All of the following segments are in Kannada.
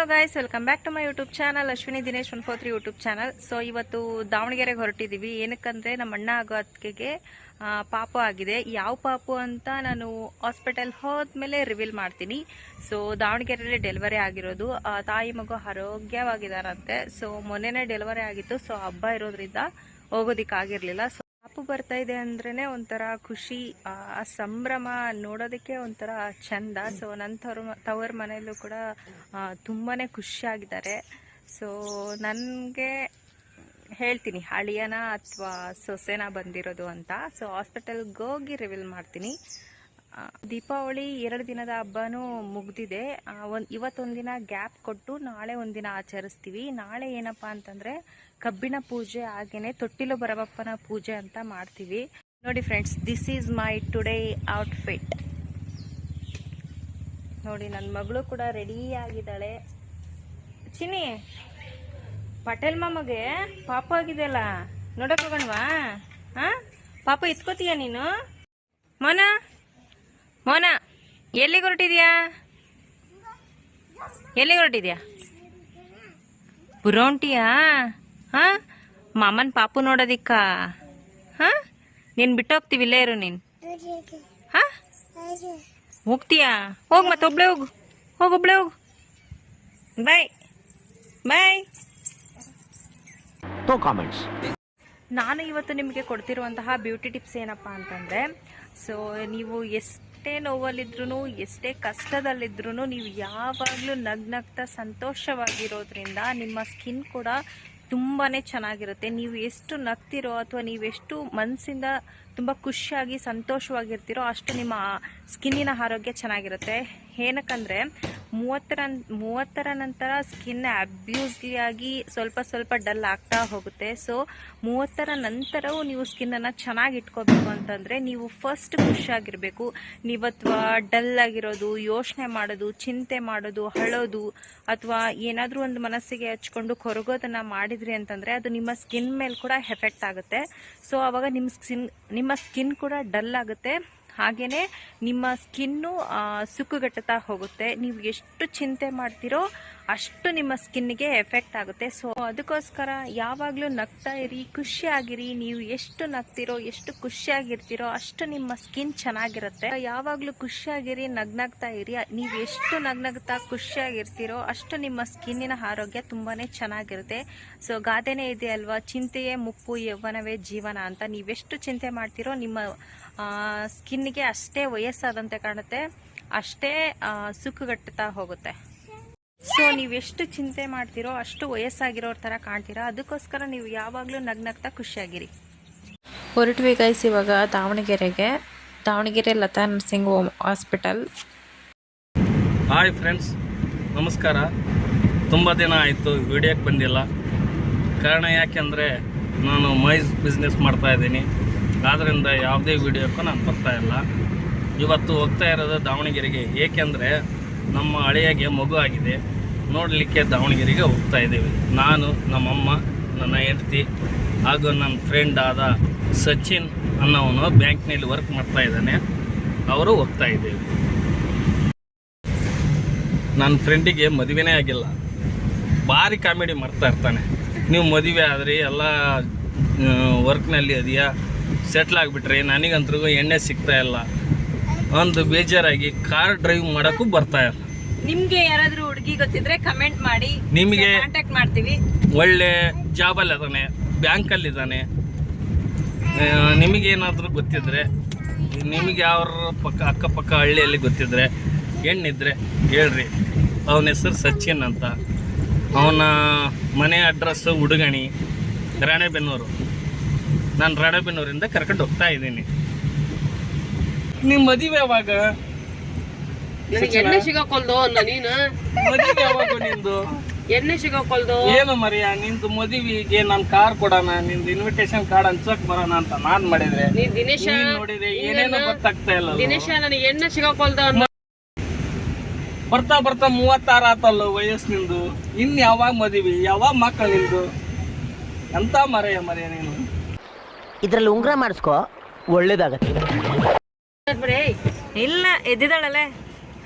Hello guys welcome back to my YouTube channel Ashwini Dinesh one four three YouTube channel so ಇವತ್ತು ದಾವಣಗೆರೆಗೆ ಹೊರಟಿದ್ದೀವಿ. ಏನಕ್ಕಂದ್ರೆ ನಮ್ಮ ಅಣ್ಣ ಆಗೋ ಅತ್ತಿಗೆಗೆ ಪಾಪು ಆಗಿದೆ. ಯಾವ ಪಾಪು ಅಂತ ನಾನು ಹಾಸ್ಪಿಟಲ್ ಹೋದ್ಮೇಲೆ ರಿವೀಲ್ ಮಾಡ್ತೀನಿ. ಸೊ ದಾವಣಗೆರೆಯಲ್ಲಿ ಡೆಲಿವರಿ ಆಗಿರೋದು ತಾಯಿ ಮಗು ಆರೋಗ್ಯವಾಗಿದ್ದಾರಂತೆ ಸೊ ಮೊನ್ನೆನೇ ಡೆಲಿವರಿ ಆಗಿತ್ತು. ಸೊ ಹಬ್ಬ ಇರೋದ್ರಿಂದ ಹೋಗೋದಿಕ್ಕಾಗಿರ್ಲಿಲ್ಲ. ಸೊ ಪಾಪು ಬರ್ತಾ ಇದೆ ಅಂದ್ರೇನೆ ಒಂಥರ ಖುಷಿ, ಆ ಸಂಭ್ರಮ ನೋಡೋದಕ್ಕೆ ಒಂಥರ ಚಂದ. ಸೊ ನನ್ನ ತವ್ರ ತವರ ಮನೆಯಲ್ಲೂ ಕೂಡ ತುಂಬಾ ಖುಷಿಯಾಗಿದ್ದಾರೆ. ಸೊ ನನಗೆ ಹೇಳ್ತೀನಿ ಹಳಿಯನ ಅಥವಾ ಸೊಸೆನ ಬಂದಿರೋದು ಅಂತ. ಸೊ ಹಾಸ್ಪಿಟಲ್ಗೆ ಹೋಗಿ ರಿವೀಲ್ ಮಾಡ್ತೀನಿ. ದೀಪಾವಳಿ ಎರಡು ದಿನದ ಹಬ್ಬನೂ ಮುಗ್ದಿದೆ. ಒಂದು, ಇವತ್ತೊಂದು ಇವತ್ತೊಂದಿನ ಗ್ಯಾಪ್ ಕೊಟ್ಟು ನಾಳೆ ಒಂದಿನ ಆಚರಿಸ್ತೀವಿ. ನಾಳೆ ಏನಪ್ಪಾ ಅಂತಂದ್ರೆ ಕಬ್ಬಿಣ ಪೂಜೆ ಹಾಗೇನೆ ತೊಟ್ಟಿಲು ಬರಬಪ್ಪನ ಪೂಜೆ ಅಂತ ಮಾಡ್ತೀವಿ. ನೋಡಿ friends this is my today outfit ನೋಡಿ ನನ್ನ ಮಗಳು ಕೂಡ ರೆಡಿ ಆಗಿದ್ದಾಳೆ. ಚಿನಿ ಪಟೇಲ್ ಮಾಮಗೆ ಪಾಪ ಆಗಿದೆಯಲ್ಲ ನೋಡಕ್ ಹೋಗೋಣವಾ? ಹಾ? ಪಾಪ ಇಸ್ಕೋತೀಯ ನೀನು? ಮೋನ ಮೋನ, ಎಲ್ಲಿಗೆ ಹೊರಟಿದ್ಯಾ? ಎಲ್ಲಿಗೆ ಹೊರಟಿದ್ಯಾ? ಬುರೋಂಟಿಯಾ? ಹಾ? ಮಾಮನ್ ಪಾಪು ನೋಡೋದಿಕ್ಕ. ಹಾ? ನೀನು ಬಿಟ್ಟು ಹೋಗ್ತೀವಿ ಇಲ್ಲೇ ಇರು ನೀನು. ಹಾಂ? ಹೋಗ್ತೀಯಾ? ಹೋಗ್ ಮತ್ತೆ ಒಬ್ಳೆ ಹೋಗು. ಹೋಗು ಒಬ್ಳೆ ಹೋಗು. ಬಾಯ್. ಬಾಯ್. ನಾನು ಇವತ್ತು ನಿಮಗೆ ಕೊಡ್ತಿರುವಂತಹ ಬ್ಯೂಟಿ ಟಿಪ್ಸ್ ಏನಪ್ಪ ಅಂತಂದ್ರೆ ಸೊ ನೀವು ಎಷ್ಟೇ ನೋವಲ್ಲಿದ್ರು ಎಷ್ಟೇ ಕಷ್ಟದಲ್ಲಿದ್ರು ನೀವು ಯಾವಾಗಲೂ ನಗ್ನಗ್ತಾ ಸಂತೋಷವಾಗಿರೋದ್ರಿಂದ ನಿಮ್ಮ ಸ್ಕಿನ್ ಕೂಡ ತುಂಬಾನೇ ಚೆನ್ನಾಗಿರುತ್ತೆ. ನೀವು ಎಷ್ಟು ನಗ್ತಿರೋ ಅಥವಾ ನೀವೆಷ್ಟು ಮನಸ್ಸಿಂದ ತುಂಬ ಖುಷಿಯಾಗಿ, ಸಂತೋಷವಾಗಿರ್ತೀರೋ ಅಷ್ಟು ನಿಮ್ಮ ಸ್ಕಿನ್ನಿನ ಆರೋಗ್ಯ ಚೆನ್ನಾಗಿರುತ್ತೆ. ಏನಕ್ಕಂದ್ರೆ, ಮೂವತ್ತರ ಮೂವತ್ತರ ನಂತರ ಸ್ಕಿನ್ ಅಬ್ಯೂಸ್ಲಿ ಆಗಿ ಸ್ವಲ್ಪ ಸ್ವಲ್ಪ ಡಲ್ ಆಗ್ತಾ ಹೋಗುತ್ತೆ. ಸೊ ಮೂವತ್ತರ ನಂತರವೂ ನೀವು ಸ್ಕಿನ್ನನ್ನು ಚೆನ್ನಾಗಿ ಇಟ್ಕೋಬೇಕು ಅಂತಂದರೆ ನೀವು ಫಸ್ಟ್ ಖುಷಿಯಾಗಿರಬೇಕು. ನೀವು ಅಥವಾ ಡಲ್ ಆಗಿರೋದು, ಯೋಚನೆ ಮಾಡೋದು, ಚಿಂತೆ ಮಾಡೋದು ಹಳೋದು ಅಥವಾ ಏನಾದರೂ ಒಂದು ಮನಸ್ಸಿಗೆ ಹಚ್ಕೊಂಡು ಕೊರಗೋದನ್ನ ಮಾಡಿದ್ರಿ ಅಂತಂದರೆ ಅದು ನಿಮ್ಮ ಸ್ಕಿನ್ ಮೇಲೆ ಕೂಡ ಎಫೆಕ್ಟ್ ಆಗುತ್ತೆ. ಸೊ ಆವಾಗ ನಿಮ್ಮ ಸ್ಕಿನ್ ನಿಮ್ಮ ಸ್ಕಿನ್ ಕೂಡ ಡಲ್ ಆಗುತ್ತೆ. ಹಾಗೇನೆ ನಿಮ್ಮ ಸ್ಕಿನ್ನು ಸುಕ್ಕುಗಟ್ಟುತ್ತಾ ಹೋಗುತ್ತೆ. ನೀವು ಎಷ್ಟು ಚಿಂತೆ ಮಾಡ್ತೀರೋ ಅಷ್ಟು ನಿಮ್ಮ ಸ್ಕಿನ್ಗೆ ಎಫೆಕ್ಟ್ ಆಗುತ್ತೆ. ಸೊ ಅದಕ್ಕೋಸ್ಕರ ಯಾವಾಗಲೂ ನಗ್ತಾ ಇರಿ, ಖುಷಿಯಾಗಿರಿ. ನೀವು ಎಷ್ಟು ನಗ್ತಿರೋ, ಎಷ್ಟು ಖುಷಿಯಾಗಿರ್ತೀರೋ ಅಷ್ಟು ನಿಮ್ಮ ಸ್ಕಿನ್ ಚೆನ್ನಾಗಿರುತ್ತೆ. ಯಾವಾಗಲೂ ಖುಷಿಯಾಗಿರಿ ನಗ್ನಗ್ತಾ ಇರಿ. ನೀವು ಎಷ್ಟು ನಗ್ನಗ್ತಾ ಖುಷಿಯಾಗಿರ್ತೀರೋ ಅಷ್ಟು ನಿಮ್ಮ ಸ್ಕಿನ್ನಿನ ಆರೋಗ್ಯ ತುಂಬಾನೇ ಚೆನ್ನಾಗಿರುತ್ತೆ. ಸೊ ಗಾದೆನೇ ಇದೆ ಅಲ್ವಾ ಚಿಂತೆಯೇ ಮುಪ್ಪು ಯೌವನವೇ ಜೀವನ ಅಂತ. ನೀವೆಷ್ಟು ಚಿಂತೆ ಮಾಡ್ತೀರೋ ನಿಮ್ಮ ಸ್ಕಿನ್ಗೆ ಅಷ್ಟೇ ವಯಸ್ಸಾದಂತೆ ಕಾಣುತ್ತೆ. ಅಷ್ಟೇ ಸುಕ್ಕುಗಟ್ಟುತ್ತಾ ಹೋಗುತ್ತೆ. ಸೊ ಎಷ್ಟು ಚಿಂತೆ ಮಾಡ್ತೀರೋ ಅಷ್ಟು ವಯಸ್ಸಾಗಿರೋ ಥರ ಕಾಣ್ತೀರಾ? ಅದಕ್ಕೋಸ್ಕರ ನೀವು ಯಾವಾಗಲೂ ನಗ್ನಗ್ತಾ ಖುಷಿಯಾಗಿರಿ. ಹೊರಟ್ವಿ ಗೈಸ್ ಇವಾಗ ದಾವಣಗೆರೆಗೆ. Davanagere Latha nursing home hospital hi friends ನಮಸ್ಕಾರ. ತುಂಬ ದಿನ ಆಯಿತು ವಿಡಿಯೋಕ್ಕೆ ಬಂದಿಲ್ಲ. ಕಾರಣ ಯಾಕೆಂದರೆ ನಾನು ಮೈಸ್ ಬಿಸ್ನೆಸ್ ಮಾಡ್ತಾ ಇದ್ದೀನಿ. ಆದ್ದರಿಂದ ಯಾವುದೇ ವಿಡಿಯೋಕ್ಕೂ ನಾನು ಬರ್ತಾ ಇಲ್ಲ. ಇವತ್ತು ಹೋಗ್ತಾ ಇರೋದು ದಾವಣಗೆರೆಗೆ. ಏಕೆಂದರೆ ನಮ್ಮ ಹಳೆಯಾಗೆ ಮಗು ಆಗಿದೆ. ನೋಡಲಿಕ್ಕೆ ದಾವಣಗೆರೆಗೆ ಹೋಗ್ತಾ ಇದ್ದೀವಿ. ನಾನು, ನಮ್ಮಮ್ಮ, ನನ್ನ ಹೆಂಡತಿ ಹಾಗೂ ನನ್ನ ಫ್ರೆಂಡ್ ಆದ ಸಚಿನ್ ಅನ್ನೋವನು ಬ್ಯಾಂಕ್ನಲ್ಲಿ ವರ್ಕ್ ಮಾಡ್ತಾ ಇದ್ದಾನೆ. ಅವರು ಹೋಗ್ತಾ ಇದ್ದೀವಿ. ನನ್ನ ಫ್ರೆಂಡಿಗೆ ಮದುವೆನೇ ಆಗಿಲ್ಲ. ಭಾರಿ ಕಾಮಿಡಿ ಮಾಡ್ತಾ ಇರ್ತಾನೆ. ನೀವು ಮದುವೆ ಆದರೆ, ಎಲ್ಲ ವರ್ಕ್ನಲ್ಲಿ ಅದೆಯಾ? ಸೆಟ್ಲ್ ಆಗಿಬಿಟ್ರೆ. ನನಗಂತ್ರಿಗೂ ಎಣ್ಣೆ ಸಿಗ್ತಾ ಇಲ್ಲ. ಒಂದು ಬೇಜಾರಾಗಿ ಕಾರ್ ಡ್ರೈವ್ ಮಾಡೋಕ್ಕೂ ಬರ್ತಾ ಇಲ್ಲ. ನಿಮ್ಗೆ ಯಾರಾದ್ರೂ ಹುಡುಗಿ ಗೊತ್ತಿದ್ರೆ ಕಮೆಂಟ್ ಮಾಡಿ. ನಿಮಗೆ ಕಾಂಟ್ಯಾಕ್ಟ್ ಮಾಡ್ತೀವಿ. ಒಳ್ಳೆ ಜಾಬಲ್ಲಿ ಅದಾನೆ ಬ್ಯಾಂಕಲ್ಲಿದ್ದಾನೆ ನಿಮಗೇನಾದರೂ ಗೊತ್ತಿದ್ರೆ ನಿಮಗೆ ಯಾವ ಪಕ್ಕ ಅಕ್ಕಪಕ್ಕ ಹಳ್ಳಿಯಲ್ಲಿ ಗೊತ್ತಿದ್ರೆ ಹೆಣ್ಣಿದ್ರೆ ಹೇಳ್ರಿ. ಅವನ ಹೆಸರು ಸಚಿನ್ ಅಂತ. ಅವನ ಮನೆ ಅಡ್ರೆಸ್ಸು ಹುಡುಗಣಿ ರಾಣೆಬೆನ್ನೂರು. ನಾನು ರಾಣೆಬೆನ್ನೂರಿಂದ ಕರ್ಕೊಂಡು ಹೋಗ್ತಾ ಇದ್ದೀನಿ. ನಿಮ್ಮ ಮದುವೆ ಯಾವಾಗ? ನನಗೆ ಎಣ್ಣೆ ಸಿಗಕೊಲ್ದು ಅನ್ನ ನೀನು? ಮದುವೆ ಯಾವಾಗ ನಿಂದು? ಎಣ್ಣೆ ಸಿಗಕೊಲ್ದು? ಏನು ಮರಿಯ ನಿಂದು ಮದುವೆಗೆ ನಾನು ಕಾರ್ ಕೊಡೋಣ ನಿಂದು ಇನ್ವಿಟೇಷನ್ ಕಾರ್ಡ್ ಹಂಚಕ್ ಬರೋಣ ಅಂತ ನಾನ್ ಮಾಡಿದ್ರೆ. ನೀ ದಿನೇಶ ನೀನ್ ನೋಡಿದ್ರೆ ಏನೇನು ಗೊತ್ತಾಗ್ತಾ ಇಲ್ಲ ದಿನೇಶ ನನಗೆ ಎಣ್ಣೆ ಸಿಗಕೊಲ್ದು ಅನ್ನ ಬರ್ತಾ ಬರ್ತಾ ಮೂವತ್ತಾರು ಆತಲ್ಲ ವಯಸ್ಸು ನಿಂದು. ಇನ್ ಯಾವಾಗ ಮದುವೆ? ಯಾವಾಗ ಮಕ್ಕಳು ನಿಂದು? ಎಂತ ಮರೆಯ ಮರೆಯ ನೀನು? ಇದ್ರಲ್ಲಿ ಉಂಗ್ರ ಮಾಡಿಸ್ಕೋ ಒಳ್ಳೇದಾಗತ್ತೆ. ಇಲ್ಲ ಎದ್ದಿದ್ದಾಳಲ್ಲೇ.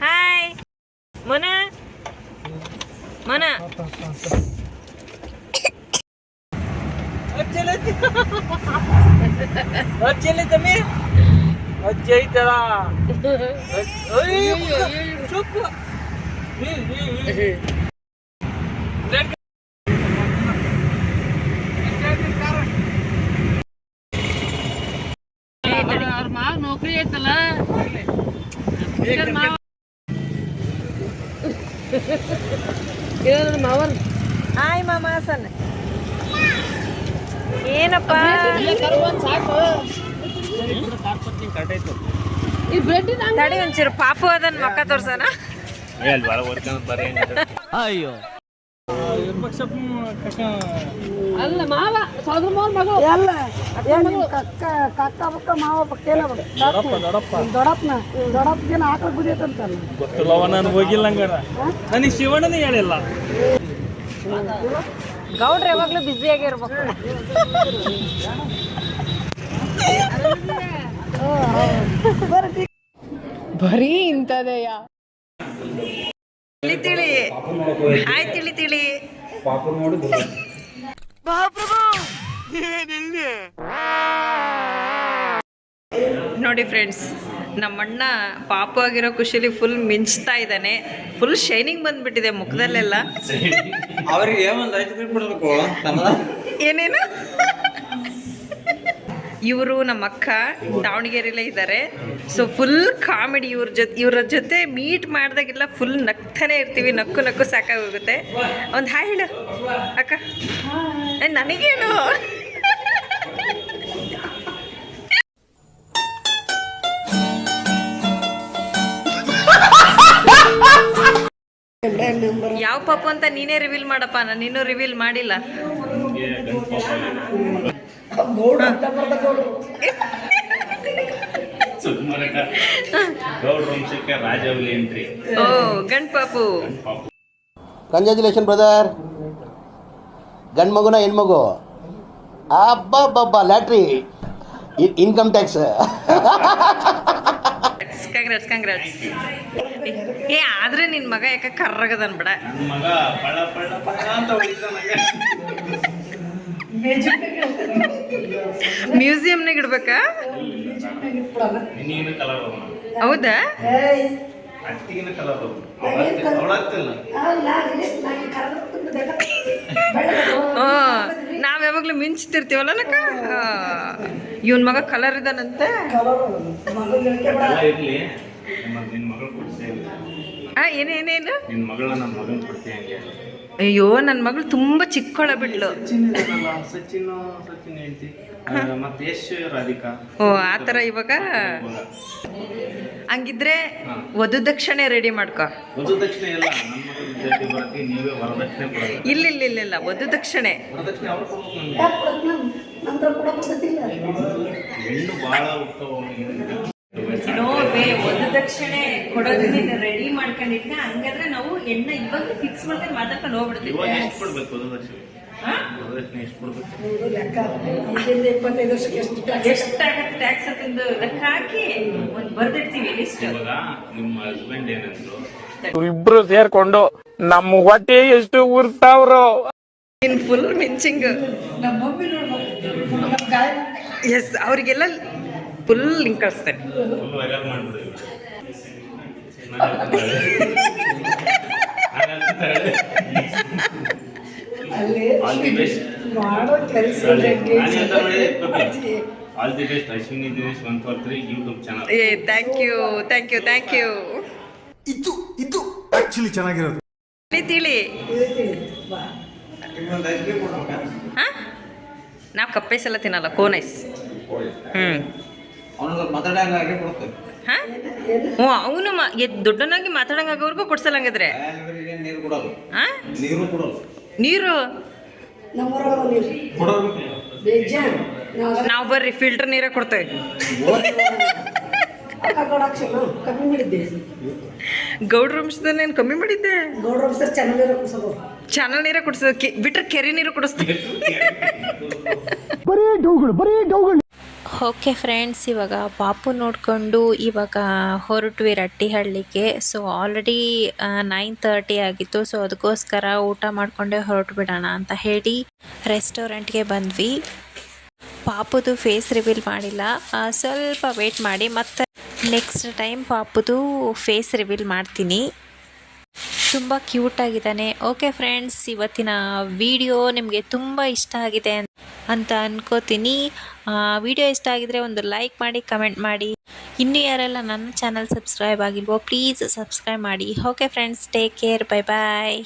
ಹಾಯ್. ಮನ. ಮನ. ಚುಪ್ ಅವ್ರ ಮಾವ ನೌಕರಿ ಐತಲ್ಲ ಮಾವನ್. ಹಾಯ್ ಮಾಮ ಸನ್. ಏನಪ್ಪ? ಸಾಕು. ಈ ಬ್ರೆಡ್ ತಡಿ ಒಂಚೂರು ಪಾಪು ಅದನ್ನ ಮಕ್ಕ ತೋರ್ಸನ ಅಯ್ಯೋ. ಅಲ್ಲ ಮಾವ ಸೋದ್ರ ಮಾವ ಮಗ. ಎಲ್ಲ ಏನು ಕಕ್ಕ ಕಕ್ಕ ಬಕ್ಕ ಮಾವ ಬಕ್ಕ ಎಲ್ಲ ದೊಡ್ಡಪ್ಪನ ದೊಡ್ಡಪ್ಪಗೇನು ಆಕಳ ಗುದಿಯತ್ತಂತಲ್ಲ ಗೊತ್ತಿಲ್ಲವ ನಾನು ಹೋಗಿಲ್ಲ ಹಂಗಾರ. ನನಗೆ ಶಿವಣ್ಣನೇ ಹೇಳಿಲ್ಲ. ಗೌಡ್ರ ಯಾವಾಗ್ಲೂ ಬಿಸಿ ಆಗಿರ್ಬೇಕು ಬರೀ ಇಂಥದೆಯ? ತಿಳಿ ತಿಳಿ. ಆಯ್ತು ತಿಳಿ ತಿಳಿ. ನೋಡಿ ಫ್ರೆಂಡ್ಸ್ ನಮ್ಮಣ್ಣ ಪಾಪ ಆಗಿರೋ ಖುಷಿಲಿ ಫುಲ್ ಮಿಂಚ್ತಾ ಇದ್ದಾನೆ. ಫುಲ್ ಶೈನಿಂಗ್ ಬಂದ್ಬಿಟ್ಟಿದೆ ಮುಖದಲ್ಲೆಲ್ಲ. ಅವರಿಗೆ ಒಂದು ಐದು ರೂಪಾಯಿ ಕೊಡಬೇಕು ಏನೇನು? ಇವರು ನಮ್ಮ ಅಕ್ಕ ದಾವಣಗೆರೆಯಲ್ಲೇ ಇದ್ದಾರೆ. ಸೊ ಫುಲ್ ಕಾಮಿಡಿ ಇವ್ರ ಜೊತೆ ಇವ್ರ ಜೊತೆ ಮೀಟ್ ಮಾಡಿದಾಗೆಲ್ಲ ಫುಲ್ ನಗ್ತಾನೆ ಇರ್ತೀವಿ ನಕ್ಕು ನಕ್ಕು ಸಾಕಾಗೋಗುತ್ತೆ. ಒಂದು ಹಾಯ್ ಹೇಳು. ಅಕ್ಕ. ನನಗೇನು? ಯಾವ ಪಾಪು ಅಂತ ನೀನೇ ರಿವೀಲ್ ಮಾಡಪ್ಪ ನಾನು ನೀನು ರಿವೀಲ್ ಮಾಡಿಲ್ಲ. ಗೌಡ್ರ ವಂಶಕ್ಕೆ ರಾಜವಲಿ ಎಂಟ್ರಿ ಓ ಗಂಡ್ ಪಾಪು. Congratulation brother. ಗಂಡು ಮಗುನ ಹೆಣ್ಮಗು ಅಬ್ಬಬ್ಬಬ್ಬ lottery. Income tax. Congrats congrats ಏ ಆದ್ರೆ ನಿನ್ ಮಗ ಯಾಕ ಕರ್ರಗದನ್ ಬಿಡ. ನನ್ನ ಮಗ ಪಳ ಪಳ ಪಳ ಅಂತ ಮ್ಯೂಸಿಯಂನಾಗ ಇಡ್ಬೇಕಾ? ನಿನಗಿನ ಕಲರ್ ಅವ ಹೌದಾ? ಅತ್ತಿಗಿನ ಕಲರ್ ಅವ ನಾವ್ ಯಾವಾಗ್ಲೂ ಮಿಂಚ್ತಿರ್ತೀವಲ್ಲ ನಕ್ಕ? ಇವನ್ ಮಗ ಕಲರ್ ಇದಾನಂತೆ? ಇರ್ಲಿ. ನಿನ್ ಮಗಳು ಕೊಡ್ಸೇ ಏನೇನೇನು ನಿನ್ ಮಗಳನ್ನ ನನ್ನ ಮಗನ್ ಕೊಡ್ತೀಯ ಹಂಗೆ. ಅಯ್ಯೋ ನನ್ನ ಮಗಳು ತುಂಬಾ ಚಿಕ್ಕೊಳ ಬಿಡ್ಲು. ಸಚಿನ್ ಇದಾನಲ್ಲ, ಸಚಿನ್ ಸಚಿನ್ ಹೇಳ್ತಿ. ಮತ್ತೆ ಯಶ್ ರಾಧಿಕಾ. ಓ ಆ ಥರ ಇವಾಗ? ಹಂಗಿದ್ರೆ ವಧು ದಕ್ಷಿಣೆ ರೆಡಿ ಮಾಡ್ಕೋ. ಇಲ್ಲ ಇಲ್ಲ ಇಲ್ಲ ಇಲ್ಲ ವಧು ದಕ್ಷಿಣೆ ವರದಕ್ಷಿಣೆ ಅವ್ರು ಕೊಡ್ಬೇಕು ನಮ್ಗೆ ನಂತರ ಕೂಡ ಬರ್ತೈತಿಲ್ಲ ಹೆಣ್ಣು ಭಾಳ ಉತ್ತಮ ನೋಡ್ಬೇ ವಧು ದಕ್ಷಿಣೆ ಕೊಡೋದು ನೀನು ರೆಡಿ ಮಾಡ್ಕೊಂಡಿದ್ಕ ಹಂಗಾದ್ರೆ ನಾವು ಎಣ್ಣ ಇವಾಗ ಫಿಕ್ಸ್ ಮಾಡ್ಕೊಂಡು ಮಾತಾಡ್ಕೊಂಡು ಹೋಗ್ಬಿಡ್ತೀವಿ ಎಷ್ಟಾಗತ್ತೆ ಟ್ಯಾಕ್ಸ್ ಅಂತಂದು ಲೆಕ್ಕ ಹಾಕಿ ಒಂದು ಬರ್ದಿಡ್ತೀವಿ ಲಿಸ್ಟ್ ನಿಮ್ಮ ಹಸ್ಬೆಂಡ್ ಏನಂದ್ರು ಇಬ್ರು ಸೇರ್ಕೊಂಡು ನಮ್ಮ ಹೊಟ್ಟೆ ಎಷ್ಟು ಉರ್ತಾವ್ರು. ಫುಲ್ ಮಿಂಚಿಂಗ್. ಎಸ್ ಅವರಿಗೆಲ್ಲ ಫುಲ್ ಲಿಂಕ್ ಕಳಿಸ್ತೇನೆ ಫುಲ್ ವೈರಲ್ ಮಾಡ್ಬಿಡಿ ಅಲ್ಲಿ ಆಲ್ ದಿ ಬೆಸ್ಟ್ ಮಾಡೋ ಕೆಲಸ all the best Ashwini Dinesh one four three YouTube channel ಏ thank you thank you thank you ಇದು ಇದು ಆಕ್ಚುಲಿ ಚೆನ್ನಾಗಿರೋದು. ತಿಳಿ ಹಾ? ನಾವು ಕಪ್ಪೈಸ್ ಎಲ್ಲ ತಿನ್ನಲ್ಲ ಕೋನೈಸ್. ಹ್ಮ್. ಹ್ಞೂ ಅವನು ಮಾ ಎದ್ ದೊಡ್ಡನಾಗಿ ಮಾತಾಡಂಗಾಗವ್ರಿಗೂ ಕೊಡ್ಸಲ್ಲ ಹಂಗಾದ್ರೆ ನೀರು ನಾವು ಬರ್ರಿ ಫಿಲ್ಟರ್ ನೀರೇ ಕೊಡ್ತೇವೆ. ಗೌಡ್ರ ವಂಶದಲ್ಲಿ ಏನು ಕಮ್ಮಿ ಮಾಡಿದ್ದೆ? ಚಾನಲ್ ನೀರೇ ಕುಡಿಸೋದು. ಬಿಟ್ರೆ ಕೆರೆ ನೀರು ಕುಡಿಸ್ತೀವಿ ಓಕೆ ಫ್ರೆಂಡ್ಸ್, ಇವಾಗ ಪಾಪು ನೋಡಿಕೊಂಡು ಇವಾಗ ಹೊರಟ್ವಿ ರಟ್ಟಿಹಳ್ಳಿಗೆ ಸೊ ಆಲ್ರೆಡಿ ನೈನ್ ತರ್ಟಿ ಆಗಿತ್ತು. ಸೊ ಅದಕ್ಕೋಸ್ಕರ ಊಟ ಮಾಡಿಕೊಂಡೇ ಹೊರಟು ಬಿಡೋಣ ಅಂತ ಹೇಳಿ ರೆಸ್ಟೋರೆಂಟ್ಗೆ ಬಂದ್ವಿ. ಪಾಪುದು ಫೇಸ್ ರಿವೀಲ್ ಮಾಡಿಲ್ಲ. ಸ್ವಲ್ಪ ವೇಟ್ ಮಾಡಿ, ಮತ್ತೆ ನೆಕ್ಸ್ಟ್ ಟೈಮ್ ಪಾಪುದು ಫೇಸ್ ರಿವೀಲ್ ಮಾಡ್ತೀನಿ. ತುಂಬ ಕ್ಯೂಟಾಗಿದ್ದಾನೆ ಓಕೆ ಫ್ರೆಂಡ್ಸ್ ಇವತ್ತಿನ ವಿಡಿಯೋ ನಿಮಗೆ ತುಂಬ ಇಷ್ಟ ಆಗಿದೆ ಅನ್- ಅಂತ ಅನ್ಕೋತೀನಿ. ವಿಡಿಯೋ ಇಷ್ಟ ಆಗಿದ್ರೆ ಒಂದು ಲೈಕ್ ಮಾಡಿ, ಕಮೆಂಟ್ ಮಾಡಿ. ಇನ್ನು ಯಾರೆಲ್ಲ ನನ್ನ ಚಾನಲ್ ಸಬ್ಸ್ಕ್ರೈಬ್ ಆಗಿಲ್ವೋ, ಪ್ಲೀಸ್ ಸಬ್ಸ್ಕ್ರೈಬ್ ಮಾಡಿ. Okay friends, take care bye bye